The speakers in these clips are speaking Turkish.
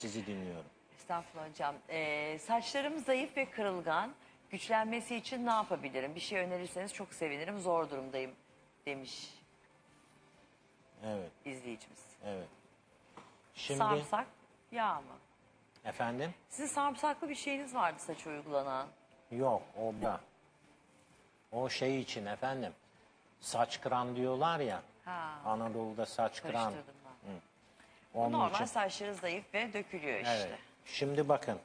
Sizi dinliyorum. Estağfurullah hocam. Ee, saçlarım zayıf ve kırılgan. Güçlenmesi için ne yapabilirim? Bir şey önerirseniz çok sevinirim. Zor durumdayım demiş Evet, izleyicimiz. evet. Şimdi Sarımsak, yağ mı? efendim? Sizin sarımsaklı bir şeyiniz vardı saça uygulanan. Yok, o da. O şey için efendim. Saç kıran diyorlar ya. Ha. Anadolu'da saç kıran. Karıştırdım ben. Bu Onun normal için. saçları zayıf ve dökülüyor işte. Evet. Şimdi bakın.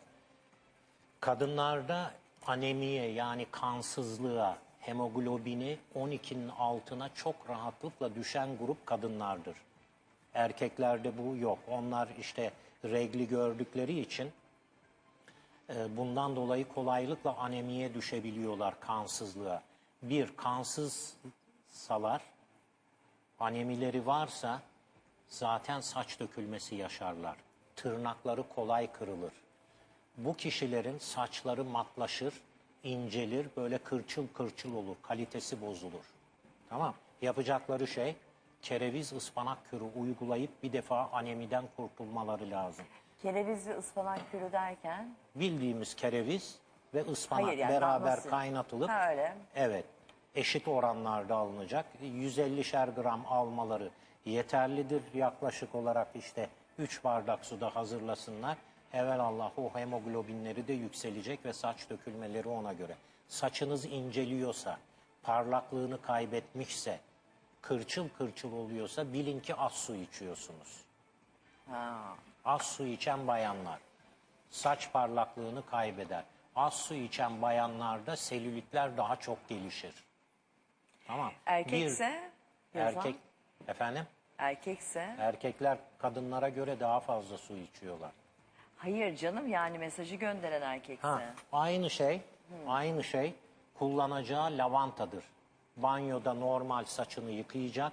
Kadınlarda anemiye yani kansızlığa, hemoglobini 12'nin altına çok rahatlıkla düşen grup kadınlardır. Erkeklerde bu yok. Onlar işte regli gördükleri için e, bundan dolayı kolaylıkla anemiye düşebiliyorlar kansızlığa. Bir, kansızsalar, anemileri varsa zaten saç dökülmesi yaşarlar. Tırnakları kolay kırılır. Bu kişilerin saçları matlaşır, incelir, böyle kırçıl kırçıl olur, kalitesi bozulur. Tamam. Yapacakları şey kereviz ıspanak kürü uygulayıp bir defa anemiden kurtulmaları lazım. Kereviz ve ıspanak kürü derken Bildiğimiz kereviz ve ıspanak Hayır, yani beraber damlası. kaynatılıp Ha, öyle. evet eşit oranlarda alınacak. 150'şer gram almaları yeterlidir. Yaklaşık olarak işte 3 bardak suda hazırlasınlar. Evelallah o hemoglobinleri de yükselecek ve saç dökülmeleri ona göre. Saçınız inceliyorsa, parlaklığını kaybetmişse, kırçıl kırçıl oluyorsa bilin ki az su içiyorsunuz. ha, Az su içen bayanlar saç parlaklığını kaybeder. Az su içen bayanlarda selülitler daha çok gelişir. Tamam. erkekse Bir, yazan, erkek efendim erkekse erkekler kadınlara göre daha fazla su içiyorlar. hayır canım yani mesajı gönderen erkekse. Ha, aynı şey, aynı şey kullanacağı lavantadır. Banyoda normal saçını yıkayacak.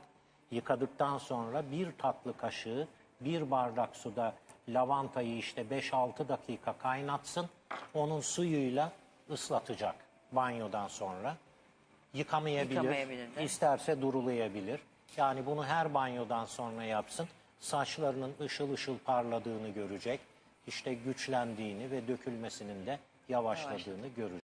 Yıkadıktan sonra bir tatlı kaşığı bir bardak suda lavantayı işte 5-6 dakika kaynatsın. Onun suyuyla ıslatacak banyodan sonra. Yıkamayabilir, Yıkamayabilir isterse durulayabilir. Yani bunu her banyodan sonra yapsın. Saçlarının ışıl ışıl parladığını görecek. İşte güçlendiğini ve dökülmesinin de yavaşladığını görecek.